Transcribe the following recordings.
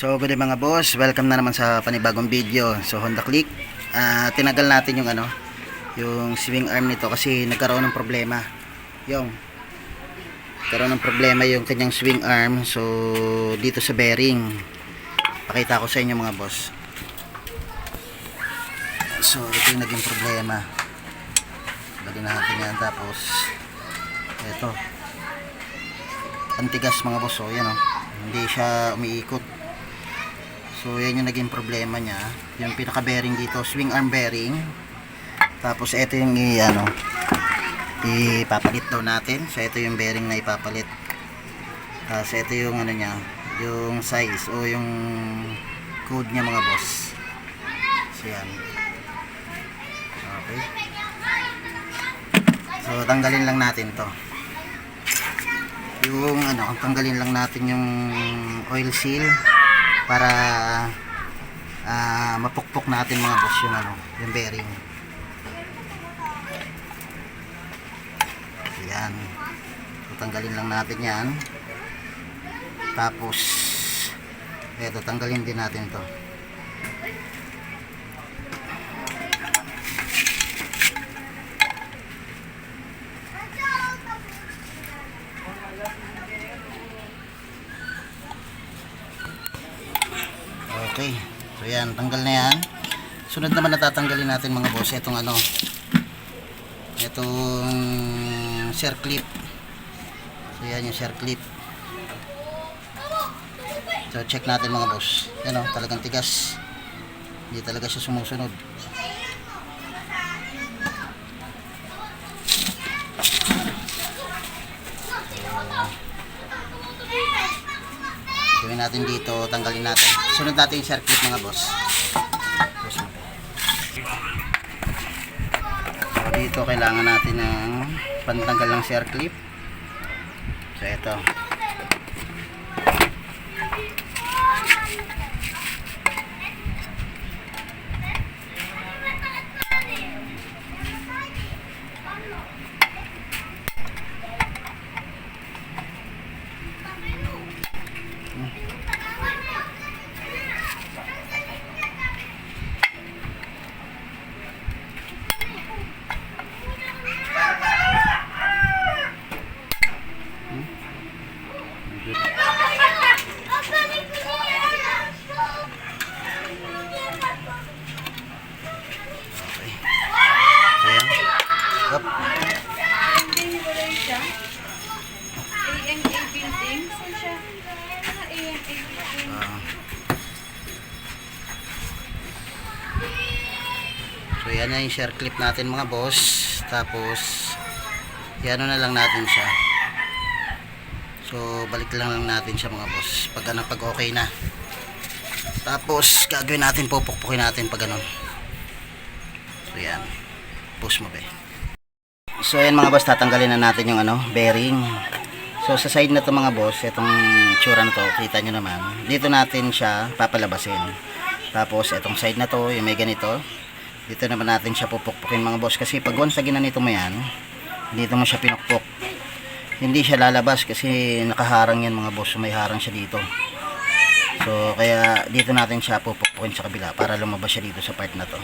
So good mga boss, welcome na naman sa panibagong video. So Honda Click, Ah, tinagal natin yung ano, yung swing arm nito kasi nagkaroon ng problema. Yung nagkaroon ng problema yung kanyang swing arm. So dito sa bearing. Pakita ko sa inyo mga boss. So ito yung naging problema. Lagyan natin yan tapos ito. Antigas mga boss, oh, yan oh. Hindi siya umiikot. So, yan yung naging problema niya. Yung pinaka-bearing dito, swing arm bearing. Tapos, ito yung i, ano, ipapalit daw natin. So, ito yung bearing na ipapalit. Tapos, ito yung ano niya, yung size o yung code niya mga boss. So, yan. Okay. So, tanggalin lang natin to. Yung ano, tanggalin lang natin yung oil seal para ah, mapukpok natin mga boss yung ano, yung bearing. Yan. So, tanggalin lang natin yan. Tapos, eto, tanggalin din natin to. Okay. So yan, tanggal na yan. Sunod naman natatanggalin natin mga boss, itong ano, itong share clip. So yan yung share clip. So check natin mga boss. Yan o, talagang tigas. Hindi talaga siya sumusunod. Natin dito, tanggalin natin. Sunod natin yung clip mga boss. So dito kailangan natin ng pantanggal ng clip. So ito. So yan na yung share clip natin mga boss. Tapos yan na lang natin siya. So balik lang lang natin siya mga boss. Pag ano pag okay na. Tapos gagawin natin pupukpukin natin pag ganun. So yan. Push mo be. So yan mga boss tatanggalin na natin yung ano bearing. So sa side na to mga boss, itong tsura na to, kita nyo naman. Dito natin siya papalabasin. Tapos itong side na to, yung may ganito, dito naman natin siya pupukpukin mga boss. Kasi pag once na ginanito mo yan, dito mo siya pinukpok. Hindi siya lalabas kasi nakaharang yan mga boss. May harang siya dito. So kaya dito natin siya pupukpukin sa kabila para lumabas siya dito sa part na to.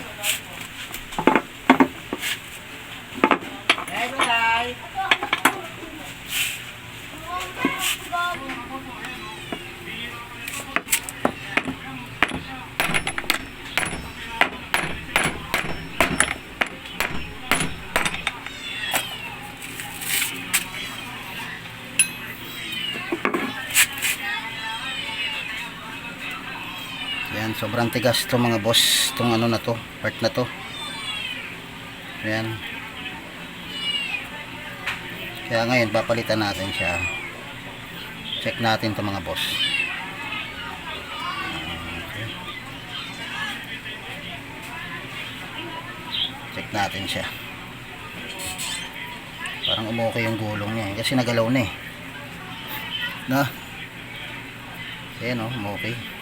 Sobrang tigas to mga boss, tong ano na to, part na to. Yan. Kaya ngayon, papalitan natin siya. Check natin to mga boss. Okay. Check natin siya. Parang umukay yung gulong niya eh, kasi nagalaw na eh. Na. Ayan oh, umukay.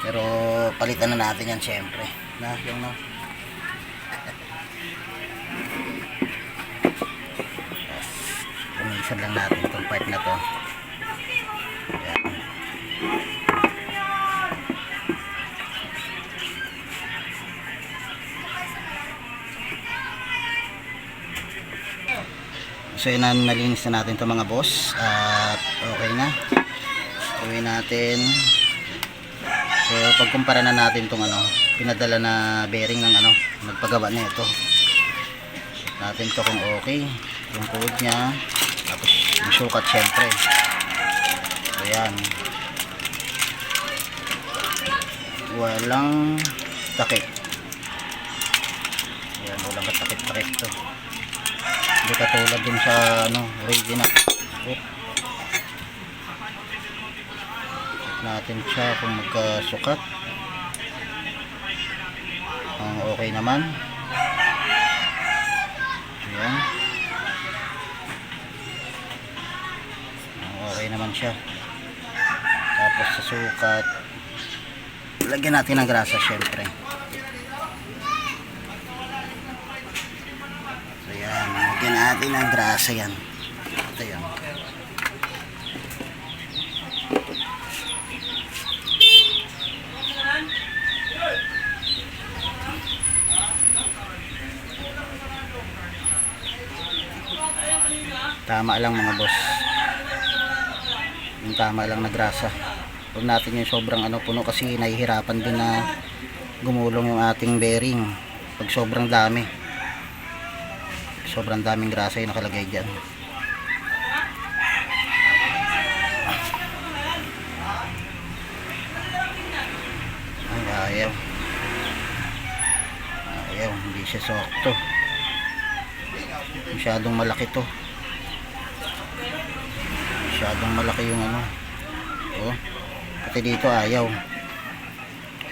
Pero palitan na natin yan syempre. Na, yung no. Kumisan lang natin itong part na to. So yun na nalinis na natin itong mga boss at okay na. Uwi natin. So pagkumpara na natin tong ano, pinadala na bearing ng ano, nagpagawa na ito. Natin to kung okay. Yung code niya. Tapos yung sukat syempre. So yan. Walang takip. Yan, walang katakip-takip to. Hindi katulad dun sa ano, original. Oop. Check natin siya kung magkasukat. Ang okay naman. Ayan. Ang okay naman siya. Tapos sa sukat, lagyan natin ng grasa syempre. So yan, lagyan natin ng grasa yan. Ito yan. Tama lang mga boss. Yung tama lang na grasa. Huwag natin yung sobrang ano puno kasi nahihirapan din na gumulong yung ating bearing pag sobrang dami. Sobrang daming grasa yung nakalagay dyan. Ay, ayaw. Ayaw, hindi siya sakto. Masyadong malaki to. Masyadong malaki yung ano. Oh. Pati dito ayaw.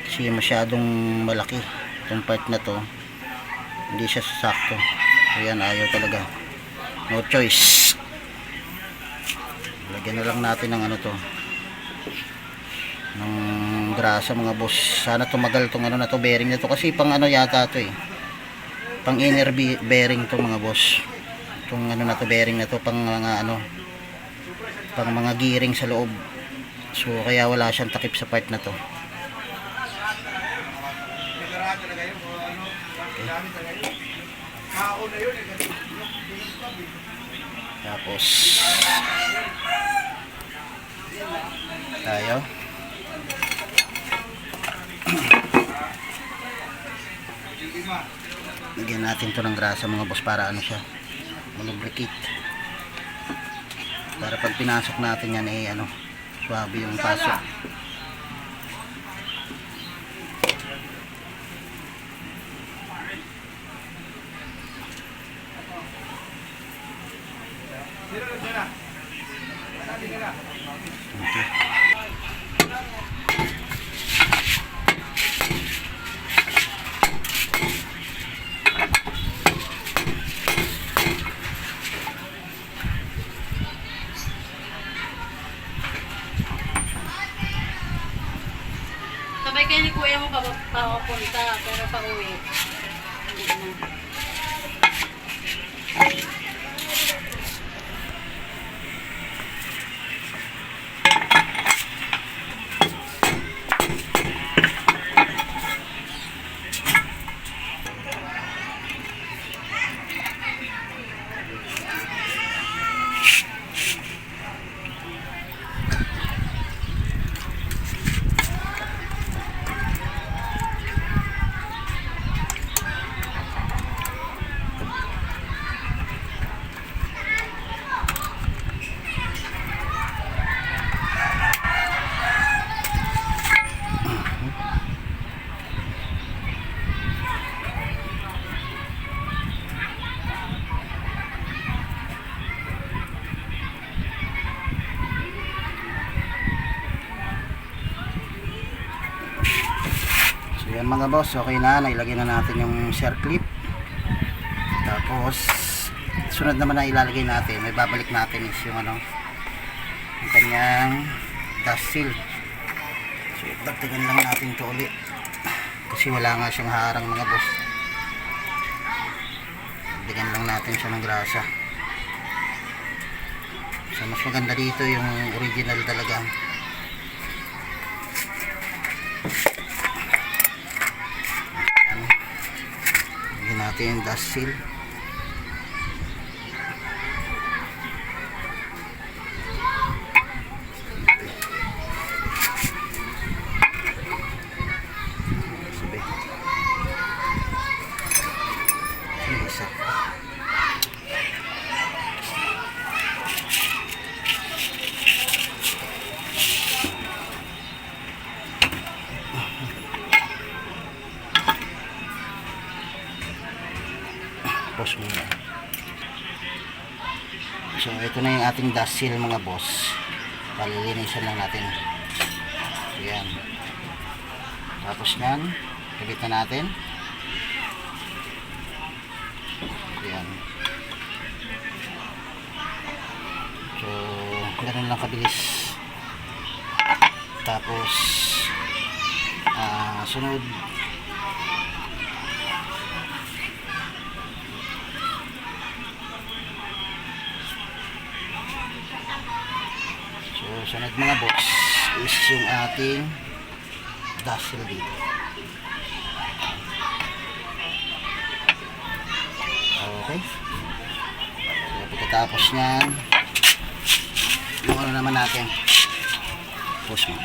Kasi masyadong malaki. Itong part na to. Hindi siya sakto. Ayan, ayaw talaga. No choice. Lagyan na lang natin ng ano to. Ng grasa mga boss. Sana tumagal tong ano na to, bearing na to. Kasi pang ano yata to eh. Pang inner be- bearing to mga boss. Itong ano na to, bearing na to, pang mga ano, pang mga gearing sa loob. So kaya wala siyang takip sa part na to. Tapos tayo. Lagyan natin to ng grasa mga boss para ano siya malubricate para pag pinasok natin yan eh ano swabe yung pasok okay. pauwi. Mga boss, okay na, nailagay na natin yung share clip. Tapos sunod naman na ilalagay natin, may babalik natin is yung ano, yung kanyang dust seal. So dagdagan lang natin to ulit. Kasi wala nga siyang harang mga boss. Dagdagan lang natin siya ng grasa. So mas maganda dito yung original talaga. Lagyan natin seal mga boss. Palilinisan lang natin. Ayan. Tapos yan, kabit na natin. Ayan. So, ganun lang kabilis. Tapos, ah, sunod, So, sunod mga box is yung ating dazzle dito. Okay. So, pagkatapos niyan, yung ano naman natin. Push mo.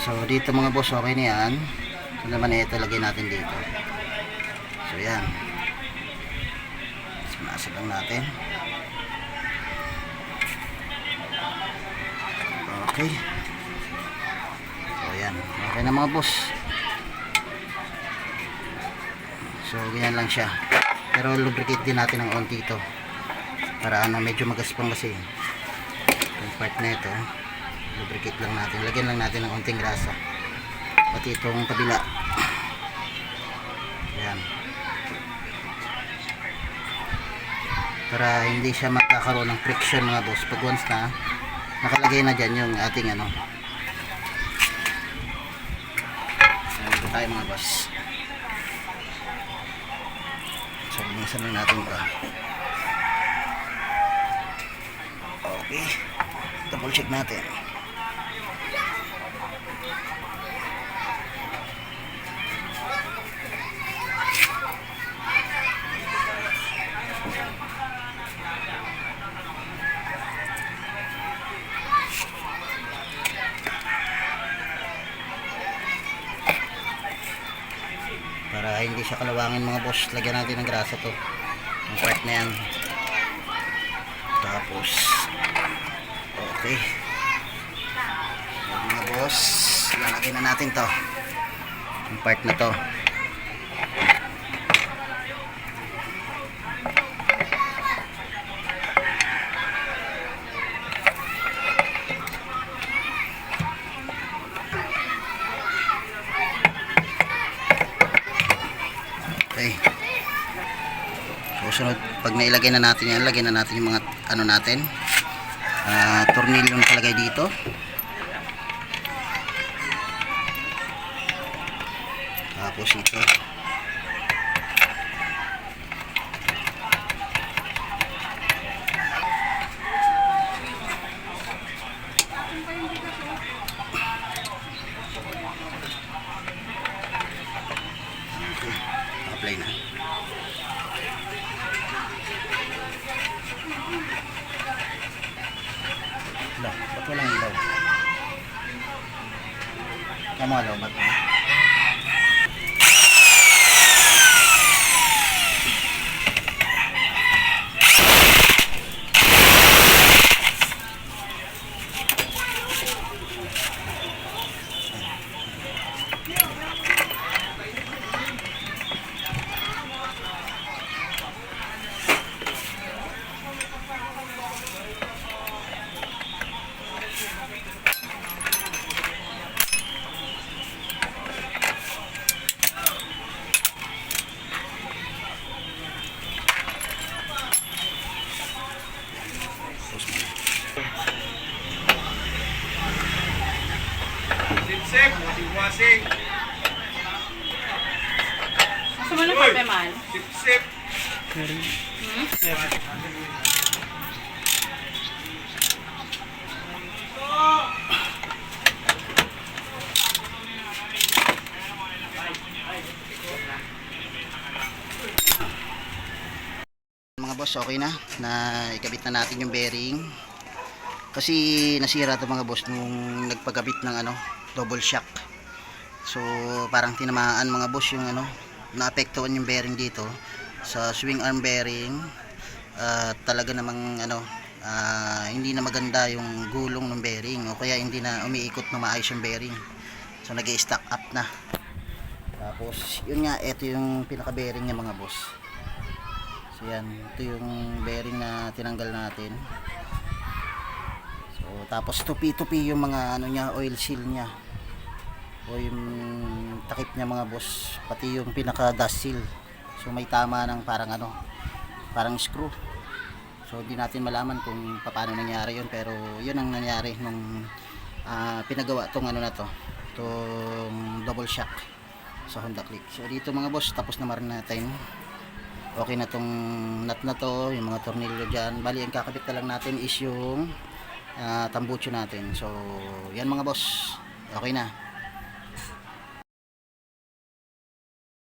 So, dito mga boss, okay na yan. Ito naman ito, lagay natin dito. So, yan. Sumasag lang natin. Okay. So, yan. Okay na mga boss. So, ganyan lang siya. Pero lubricate din natin ng onti ito. Para ano, medyo magaspang kasi. Yung part na ito, lubricate lang natin. Lagyan lang natin ng onting grasa. Pati itong kabila. Yan. Para hindi siya magkakaroon ng friction mga boss. Pag once na, nakalagay na dyan yung ating ano. So tayo mga boss. So linisan lang natin ito. Okay. Double check natin para hindi siya kalawangin mga boss. Lagyan natin ng grasa to. Yung part na yan. Tapos okay. Mga boss. Lalagay na natin to. Yung part na to Okay. Susunod, pag nailagay na natin yan, lagyan na natin yung mga ano natin. Ah, tornilyo na palagay dito. Tapos ito. 咁我就乜嘢？Kape, mahal? Sip-sip. Mga boss, okay na. Na ikabit na natin yung bearing. Kasi nasira to mga boss nung nagpagabit ng ano, double shock. So, parang tinamaan mga boss yung ano, naapektuhan yung bearing dito sa swing arm bearing. Ah, talaga namang ano, ah, hindi na maganda yung gulong ng bearing o kaya hindi na umiikot na maayos yung bearing. So, nag-stack up na. Tapos, yun nga, ito yung pinaka-bearing niya mga boss. So yan, ito yung bearing na tinanggal natin. So tapos tupi-tupi yung mga ano niya, oil seal niya. O yung takip niya mga boss, pati yung pinaka dust seal. So may tama ng parang ano, parang screw. So hindi natin malaman kung paano nangyari yun pero yun ang nangyari nung ah, pinagawa tong ano na to, tong double shock sa Honda Click. So dito mga boss, tapos na rin natin. Okay na tong nut na to, yung mga tornilyo dyan. Bali, ang kakabit na lang natin is yung ah, tambucho natin. So, yan mga boss. Okay na.